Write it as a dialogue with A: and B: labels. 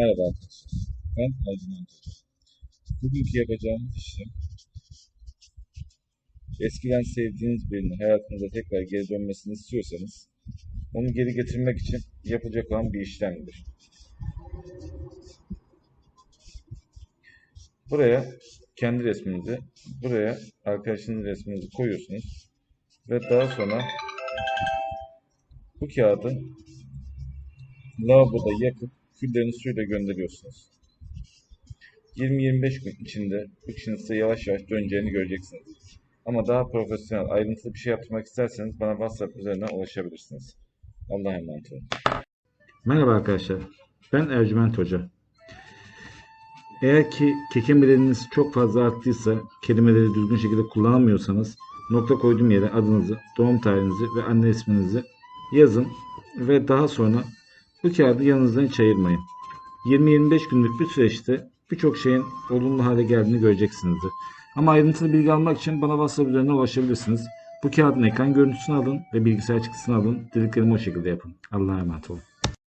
A: Merhaba arkadaşlar. Ben Ercüment Hoca. Bugünkü yapacağımız işlem eskiden sevdiğiniz birinin hayatınıza tekrar geri dönmesini istiyorsanız onu geri getirmek için yapacak olan bir işlemdir. Buraya kendi resminizi, buraya arkadaşınızın resminizi koyuyorsunuz ve daha sonra bu kağıdı lavaboda yakıp küllerini suyla gönderiyorsunuz. 20-25 gün içinde bu kişinin yavaş yavaş döneceğini göreceksiniz. Ama daha profesyonel, ayrıntılı bir şey yaptırmak isterseniz bana WhatsApp üzerinden ulaşabilirsiniz. Allah'a emanet olun.
B: Merhaba arkadaşlar. Ben Ercüment Hoca. Eğer ki kekemeleriniz çok fazla arttıysa, kelimeleri düzgün şekilde kullanamıyorsanız, nokta koyduğum yere adınızı, doğum tarihinizi ve anne isminizi yazın ve daha sonra bu kağıdı yanınızdan hiç ayırmayın. 20-25 günlük bir süreçte birçok şeyin olumlu hale geldiğini göreceksinizdir. Ama ayrıntılı bilgi almak için bana WhatsApp üzerinden ulaşabilirsiniz. Bu kağıdın ekran görüntüsünü alın ve bilgisayar çıktısını alın. Dediklerimi o şekilde yapın. Allah'a emanet olun.